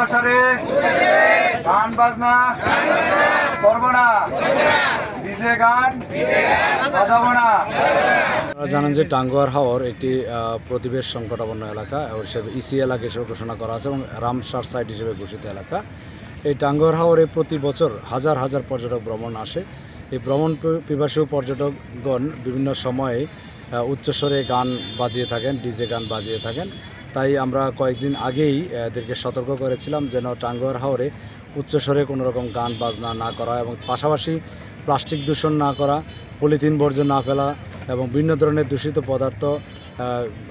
উচ্চস্বরে গান বাজনা না। ডিজে গান না। জানেন যে টাঙ্গুয়ার হাওর একটি প্রতিবেশ সংকটাপন্ন এলাকা সে ইসি এলাকা হিসেবে ঘোষণা করা আছে এবং রামসার সাইট হিসেবে ঘোষিত এলাকা। এই টাঙ্গুয়ার হাওরে প্রতি বছর হাজার হাজার পর্যটক ভ্রমণ আসে। এই ভ্রমণ পিপাসু পর্যটকগণ বিভিন্ন সময়ে উচ্চস্বরে গান বাজিয়ে থাকেন, ডিজে গান বাজিয়ে থাকেন। তাই আমরা কয়েকদিন আগেই এদেরকে সতর্ক করেছিলাম যেন টাঙ্গুয়ার হাওরে উচ্চস্বরে কোনো রকম গান, বাজনা না করা এবং পাশাপাশি প্লাস্টিক দূষণ না করা, পলিথিন বর্জ্য না ফেলা এবং বিভিন্ন ধরনের দূষিত পদার্থ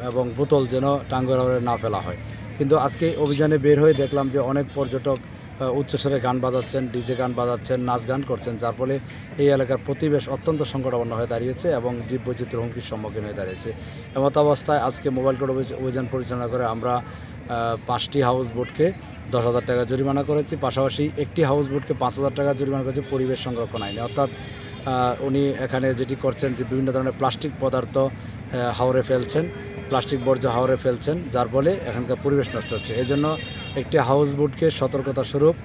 এবং বোতল যেন টাঙ্গুয়ার হাওরে না ফেলা হয়। কিন্তু আজকে অভিযানে বের হয়ে দেখলাম যে অনেক পর্যটক উচ্চস্বরে গান বাজাচ্ছেন, ডিজে গান বাজাচ্ছেন, নাচ গান করছেন, যার ফলে এই এলাকার পরিবেশ অত্যন্ত সংকটাপন্ন হয়ে দাঁড়িয়েছে এবং জীব বৈচিত্র্য হুমকির সম্মুখীন হয়ে দাঁড়িয়েছে। এমত অবস্থায় আজকে মোবাইল কোড অভিযান পরিচালনা করে আমরা পাঁচটি হাউস বোটকে দশ হাজার টাকা জরিমানা করেছি। পাশাপাশি একটি হাউস বোটকে পাঁচ হাজার টাকা জরিমানা করেছি পরিবেশ সংরক্ষণ আইনে। অর্থাৎ উনি এখানে যেটি করছেন যে বিভিন্ন ধরনের প্লাস্টিক পদার্থ হাওরে ফেলছেন। প্লাস্টিক বর্জ্য হাওরে ফেলছেন যার ফলে এখানকার পরিবেশ নষ্ট হচ্ছে। এই জন্য একটি হাউস বোটকে সতর্কতা স্বরূপ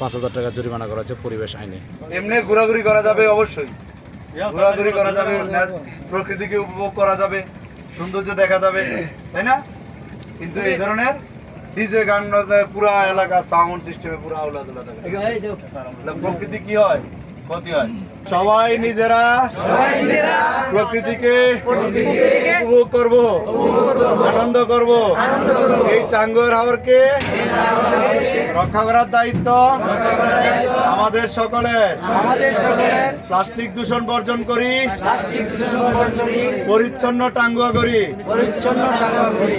পাঁচ হাজার টাকা জরিমানা করা হচ্ছে পরিবেশ আইনে। এমনি ঘোরাঘুরি করা যাবে অবশ্যই। ঘোরাঘুরি করা যাবে প্রকৃতিকে উপভোগ করা যাবে সৌন্দর্য দেখা যাবে তাই না? কিন্তু এই ধরনের ডিজে গান বাজনায় পুরা এলাকা সাউন্ড সিস্টেমে পুরো আউলা দোলা থাকে প্রকৃতি কি হয়? ক্ষতি হয়। সবাই নিজেরা প্রকৃতিকে উপভোগ করব, আনন্দ করব। এই টাঙ্গুয়ার হাওরকে রক্ষা করার দায়িত্ব আমাদের সকলের। প্লাস্টিক দূষণ বর্জন করি, পরিচ্ছন্ন টাঙ্গুয়া করি। পরিচ্ছন্ন টাকা করি